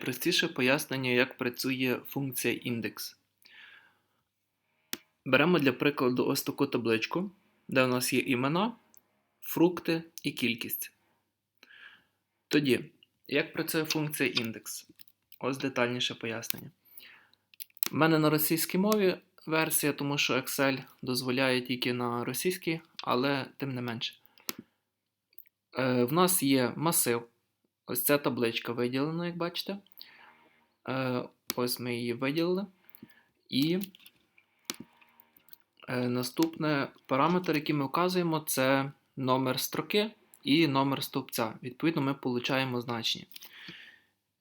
Простіше пояснення, як працює функція індекс. Беремо для прикладу ось таку табличку, де у нас є імена, фрукти і кількість. Тоді, як працює функція індекс? Ось детальніше пояснення. У мене на російській мові версія, тому що Excel дозволяє тільки на російській, але тим не менше. Е, в нас є масив. Ось ця табличка виділена, як бачите. Е, ось ми її виділили. І е, наступне параметр, який ми вказуємо, це номер строки і номер стовпця. Відповідно, ми отримуємо значення.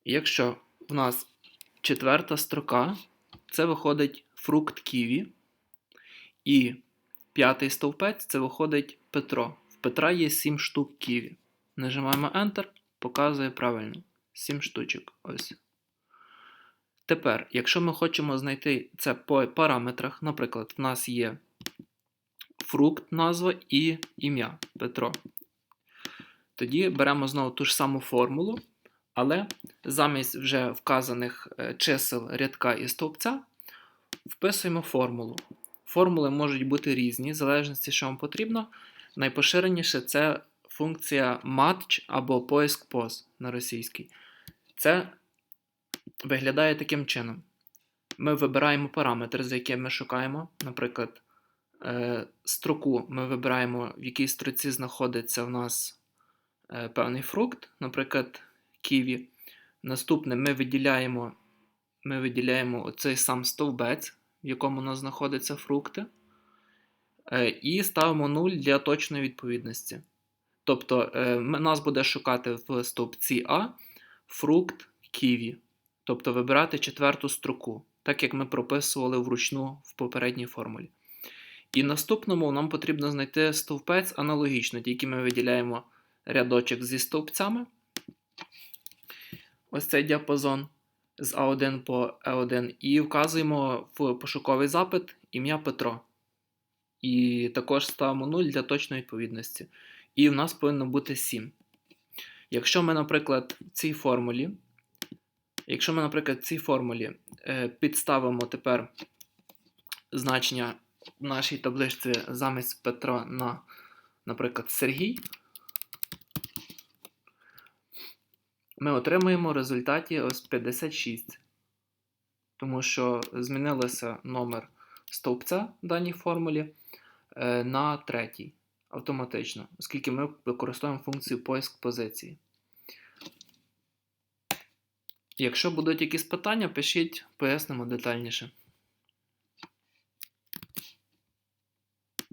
Якщо в нас четверта строка, це виходить фрукт ківі. І п'ятий стовпець це виходить Петро. В Петра є 7 штук ківі. Нажимаємо Enter, показує правильно. 7 штучок. Ось. Тепер, якщо ми хочемо знайти це по параметрах, наприклад, в нас є фрукт, назва і ім'я Петро. Тоді беремо знову ту ж саму формулу, але замість вже вказаних е, чисел рядка і стовпця вписуємо формулу. Формули можуть бути різні, в залежності, що вам потрібно. Найпоширеніше це функція match або поиск поз на російській. Це виглядає таким чином. Ми вибираємо параметр, за яким ми шукаємо. Наприклад, е, строку ми вибираємо, в якій строці знаходиться в нас е, певний фрукт, наприклад, ківі. Наступне ми виділяємо, ми виділяємо оцей сам стовбець, в якому у нас знаходяться фрукти. Е, І ставимо 0 для точної відповідності. Тобто нас буде шукати в стовпці А фрукт ківі. Тобто вибирати четверту строку, так як ми прописували вручну в попередній формулі. І наступному нам потрібно знайти стовпець аналогічно, тільки ми виділяємо рядочок зі стовпцями. Ось цей діапазон з А1 по Е1, і вказуємо в пошуковий запит ім'я Петро. І також ставимо 0 для точної відповідності. І в нас повинно бути 7. Якщо ми, наприклад, в цій формулі, якщо ми, наприклад, в цій формулі е, підставимо тепер значення в нашій табличці замість Петра на, наприклад, Сергій, ми отримуємо в результаті ось 56. Тому що змінилося номер стовпця в даній формулі е, на третій автоматично, оскільки ми використовуємо функцію поиск позиції. Якщо будуть якісь питання, пишіть, пояснимо детальніше.